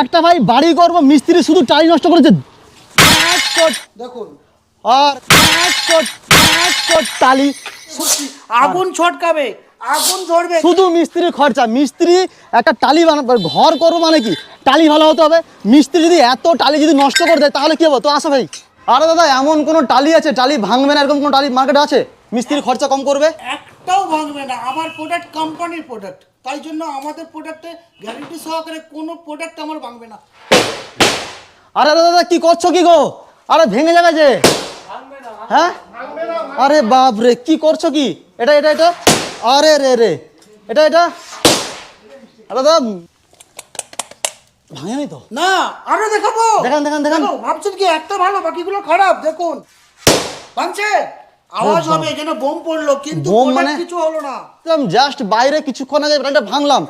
একটা ভাই বাড়ি করব মিস্ত্রি শুধু টাই নষ্ট করেছে। দেখুন আর টালি। আগুন ছটকাবে আগুন ঝরবে শুধু মিস্ত্রির খরচা মিস্ত্রি একটা টালি বানাবে ঘর করব মানে কি? টালি ভালো হতে হবে। মিস্ত্রি যদি এত টালি যদি নষ্ট করে দেয় তাহলে কি হবে? তো আসো ভাই। আরে দাদা এমন কোনো টালি আছে টালি ভাঙবে না এরকম কোনো টালি মার্কেটে আছে? মিস্ত্রির খরচা কম করবে? একটাও ভাঙবে না আমার প্রোডাক্ট কোম্পানির প্রোডাক্ট তাই জন্য আমাদের প্রোডাক্টে গ্যারেন্টি সহকারে কোনো প্রোডাক্ট আমার ভাঙবে না। আরে দাদা দাদা কি করছ কি গো? আরে ভেঙে যাবে যে। হ্যাঁ? আরে বাপ রে কি করছ কি? এটা এটা এটা? আরে রে রে। এটা এটা? আরে দাদা ভাঙেনি তো? না আরও দেখাবো। দেখান, দেখান, দেখান। ভাবছেন কি একটা ভালো বাকিগুলো খারাপ দেখুন। ভাঙছে? আওয়াজ হবে যেন বোম পড়ল কিন্তু বোম মানে? কিছু হলো না। জাস্ট বাইরে কিছুক্ষণ আগে এটা ভাঙলাম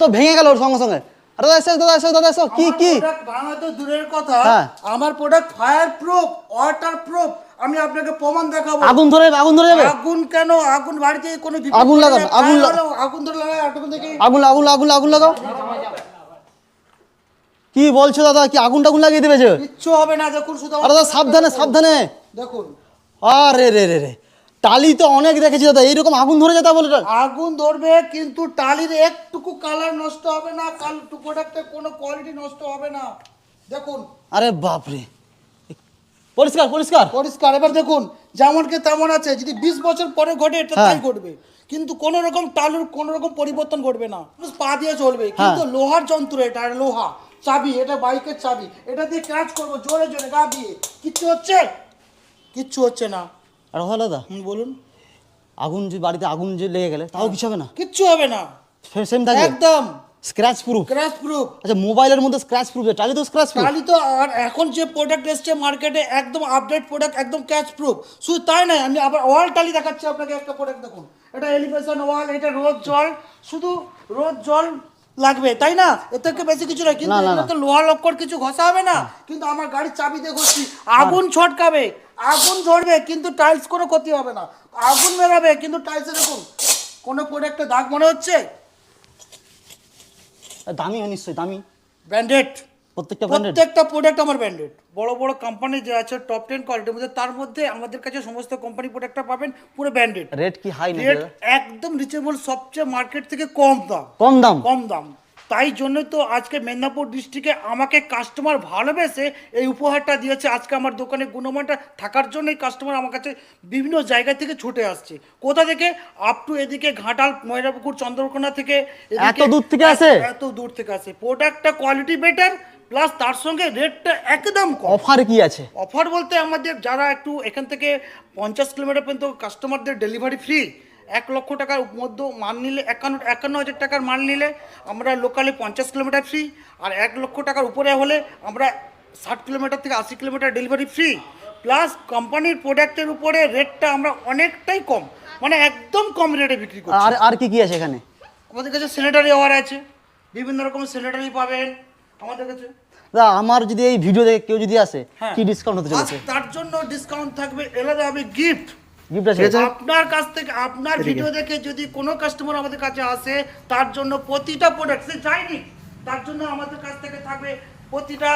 তো ভেঙে গেল ওর সঙ্গে সঙ্গে। আরে দাদা এসো দাদা এসো দাদা এসো কি কি? ভাঙা তো দূরের কথা হ্যাঁ। আমার product fire proof water proof আমি আপনাকে প্রমাণ দেখাবো। আগুন ধরে আগুন ধরে যাবে। আগুন কেন? আগুন বাড়িতে কোনো আগুন লাগান, আগুন আগুন ধরে লাগায় আটুকুন দেখি আগুন আগুন আগুন আগুন লাগাও। কি বলছো দাদা কি আগুন টাগুন লাগিয়ে দেবে যে? কিচ্ছু হবে না দেখুন শুধু আরে দাদা সাবধানে সাবধানে। দেখুন আরে রে রে রে। টালি তো অনেক দেখেছি দাদা এইরকম আগুন ধরে যেতে বলে আগুন ধরবে কিন্তু টালির একটুকু কালার নষ্ট হবে না কাল প্রোডাক্টের কোনো কোয়ালিটি নষ্ট হবে না। দেখুন। আরে বাপরে। পরিষ্কার পরিষ্কার। পরিষ্কার। এবার দেখুন যেমনকে তেমন আছে। যদি বিশ বছর পরে ঘটে এটা হ্যাঁ। তাই ঘটবে। কিন্তু কোন রকম টালুর কোন রকম পরিবর্তন ঘটবে না। পা দিয়ে চলবে। কিন্তু লোহার যন্ত্র এটা লোহা। চাবি এটা বাইকের চাবি। এটা দিয়ে ক্যাচ করব জোরে জোরে গা দিয়ে। কিচ্ছু হচ্ছে? কিচ্ছু হচ্ছে না। আর দাদা? হুম বলুন। আগুন যে বাড়িতে আগুন যে লেগে গেলে তাও কিছু হবে না? কিচ্ছু হবে না। সেম থাকবে? একদম। স্ক্র্যাচ প্রুফ ক্র্যাশ প্রুফ আচ্ছা মোবাইলের মধ্যে স্ক্র্যাচ প্রুফ টালি তো স্ক্র্যাচ প্রুফ তাহলে তো আর এখন যে প্রোডাক্ট এসছে মার্কেটে একদম আপডেট প্রোডাক্ট একদম ক্যাচ প্রুফ শুধু তাই নয় আমি আবার ওয়াল টালি দেখাচ্ছি আপনাকে একটা প্রোডাক্ট দেখুন। এটা এলিভেশন ওয়াল এটা রোদ জল। শুধু রোদ জল লাগবে তাই না? এর থেকে বেশি কিছু নয় কিন্তু এগুলোতে লোহা লক্কর কিছু ঘষা হবে না কিন্তু আমার গাড়ির চাবি দিয়ে ঘষছি আগুন ছটকাবে আগুন ধরবে কিন্তু টাইলস কোনো ক্ষতি হবে না। আগুন বেরাবে কিন্তু টাইলস দেখুন কোনো প্রোডাক্টে দাগ মনে হচ্ছে? দামি নিশ্চয়ই দামি। ব্র্যান্ডেড প্রত্যেকটা প্রত্যেকটা প্রোডাক্ট আমার ব্র্যান্ডেড বড় বড় কোম্পানি যে আছে টপ টেন কোয়ালিটির মধ্যে তার মধ্যে আমাদের কাছে সমস্ত কোম্পানি প্রোডাক্টটা পাবেন পুরো ব্র্যান্ডেড রেট কি হাই রেট একদম রিচেবল সবচেয়ে মার্কেট থেকে কম দাম। কম দাম? কম দাম। তাই জন্যই তো আজকে মেদিনীপুর ডিস্ট্রিক্টে আমাকে কাস্টমার ভালোবেসে এই উপহারটা দিয়েছে। আজকে আমার দোকানে গুণমানটা থাকার জন্যই কাস্টমার আমার কাছে বিভিন্ন জায়গা থেকে ছুটে আসছে। কোথা থেকে? আপ টু এদিকে ঘাটাল ময়রাপুকুর চন্দ্রকোনা থেকে এত দূর থেকে আসে? এত দূর থেকে আসে। প্রোডাক্টটা কোয়ালিটি বেটার প্লাস তার সঙ্গে রেটটা একদম কম। অফার কি আছে? অফার বলতে আমাদের যারা একটু এখান থেকে পঞ্চাশ কিলোমিটার পর্যন্ত কাস্টমারদের ডেলিভারি ফ্রি এক লক্ষ টাকার মধ্যে মাল নিলে একান্ন একান্ন হাজার টাকার মাল নিলে আমরা লোকালে পঞ্চাশ কিলোমিটার ফ্রি আর এক লক্ষ টাকার উপরে হলে আমরা ষাট কিলোমিটার থেকে আশি কিলোমিটার ডেলিভারি ফ্রি প্লাস কোম্পানির প্রোডাক্টের উপরে রেটটা আমরা অনেকটাই কম মানে একদম কম রেটে বিক্রি করি আর আর কি কি আছে এখানে? আমাদের কাছে স্যানিটারি ওয়ার আছে বিভিন্ন রকমের স্যানিটারি পাবেন। আমাদের কাছে? দাদা আমার যদি এই ভিডিও দেখে কেউ যদি আসে হ্যাঁ। কি ডিসকাউন্ট হতে চলেছে? তার জন্য ডিসকাউন্ট থাকবে এলাদা হবে গিফট গিফট আছে? আপনার কাছ থেকে আপনার ভিডিও দেখে যদি কোনো কাস্টমার আমাদের কাছে আসে তার জন্য প্রতিটা প্রোডাক্ট সে যায়নি তার জন্য আমাদের কাছ থেকে থাকবে প্রতিটা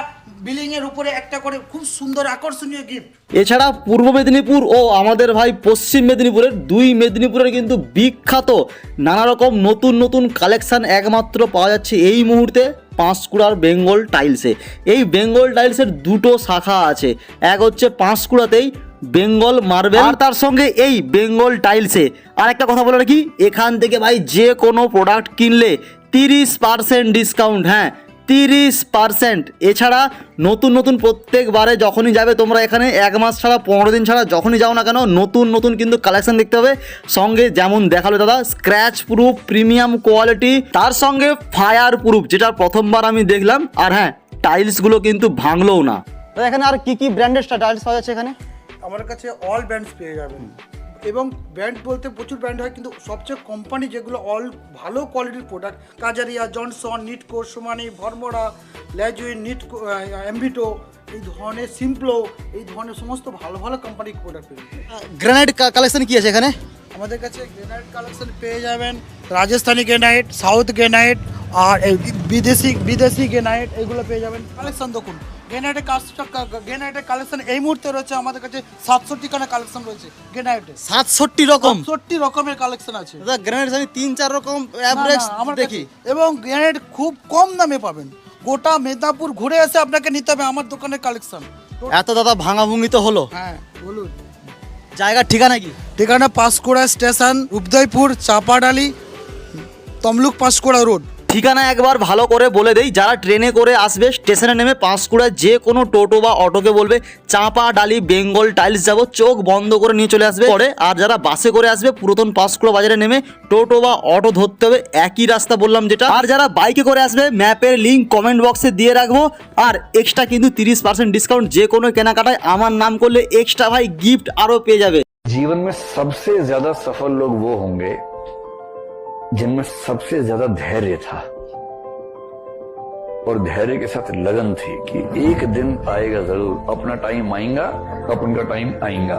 বিলিং এর উপরে একটা করে খুব সুন্দর আকর্ষণীয় গিফট এছাড়া পূর্ব মেদিনীপুর ও আমাদের ভাই পশ্চিম মেদিনীপুরের দুই মেদিনীপুরের কিন্তু বিখ্যাত নানা রকম নতুন নতুন কালেকশন একমাত্র পাওয়া যাচ্ছে এই মুহূর্তে। পাঁশকুড়ার বেঙ্গল টাইলসে। এই বেঙ্গল টাইলসের দুটো শাখা আছে। এক হচ্ছে পাঁশকুড়াতেই বেঙ্গল মার্বেল। আর তার সঙ্গে এই বেঙ্গল টাইলসে। আর একটা কথা বলে রাখি এখান থেকে ভাই যে কোনো প্রোডাক্ট কিনলে তিরিশ পার্সেন্ট ডিসকাউন্ট হ্যাঁ। তিরিশ পার্সেন্ট। এছাড়া নতুন নতুন প্রত্যেকবারে যখনই যাবে তোমরা এখানে, এক মাস ছাড়া, পনেরো দিন ছাড়া যখনই যাও না কেন, নতুন নতুন কিন্তু কালেকশন দেখতে হবে। সঙ্গে যেমন দেখাল দাদা স্ক্র্যাচ প্রুফ প্রিমিয়াম কোয়ালিটি তার সঙ্গে ফায়ার প্রুফ যেটা প্রথমবার আমি দেখলাম। আর হ্যাঁ টাইলসগুলো কিন্তু ভাঙলোও না। এখানে আর কি কি ব্র্যান্ডেড টাইলস পাওয়া যাচ্ছে এখানে? আমার কাছে অল ব্র্যান্ডস পেয়ে যাবেন। এবং ব্র্যান্ড বলতে প্রচুর ব্র্যান্ড হয় কিন্তু সবচেয়ে কোম্পানি যেগুলো অল ভালো কোয়ালিটির প্রোডাক্ট কাজারিয়া জনসন নিটকো সোমানি ভরমোড়া ল্যাজুইন নিট অ্যাম্বিটো এই ধরনের সিম্পলো এই ধরনের সমস্ত ভালো ভালো কোম্পানির প্রোডাক্ট। গ্রানাইট কালেকশন কি আছে এখানে আমাদের কাছে গ্রেনাইট কালেকশন পেয়ে যাবেন রাজস্থানি গ্রেনাইট সাউথ গ্রেনাইট আর বিদেশি বিদেশি গ্রেনাইট এগুলো পেয়ে যাবেন কালেকশন দেখুন গ্রেনাইটের কাজটা গ্রেনাইটের কালেকশন এই মুহূর্তে রয়েছে আমাদের কাছে সাতষট্টি খানা কালেকশন রয়েছে গ্রেনাইটের সাতষট্টি রকম? সাতষট্টি রকমের কালেকশন আছে। দাদা গ্রেনেড আমি তিন চার রকম অ্যাভারেজ আমার দেখি। এবং গ্রেনাইট খুব কম দামে পাবেন। গোটা মেদিনীপুর ঘুরে এসে আপনাকে নিতে হবে আমার দোকানের কালেকশন এত দাদা ভাঙাভুঙি তো হলো। হ্যাঁ বলুন। জায়গার ঠিকানা কি? ঠিকানা পাঁশকুড়া স্টেশন উদয়পুর চাপাডালি তমলুক পাঁশকুড়া রোড। ঠিকানা একবার ভালো করে বলে দেই যারা ট্রেনে করে আসবে স্টেশনে নেমে পাঁশকুড়ায় যে কোনো টোটো বা অটোকে বলবে চাপা ডালি বেঙ্গল টাইলস যাব চোখ বন্ধ করে নিয়ে চলে আসবে পরে আর যারা বাসে করে আসবে পুরাতন পাঁশকুড়া বাজারে নেমে টোটো বা অটো ধরতে হবে একই রাস্তা বললাম যেটা আর যারা বাইকে করে আসবে ম্যাপের লিঙ্ক কমেন্ট বক্সে দিয়ে রাখবো আর এক্সট্রা কিন্তু তিরিশ পার্সেন্ট ডিসকাউন্ট যে কোনো কেনাকাটায় আমার নাম করলে এক্সট্রা ভাই গিফট আরও পেয়ে যাবে जीवन में सबसे ज्यादा सफल लोग वो होंगे जिनमें सबसे ज़्यादा धैर्य था। और धैर्य के साथ लगन थी कि एक दिन आएगा ज़रूर, अपना टाइम आएगा अपन का टाइम आएगा।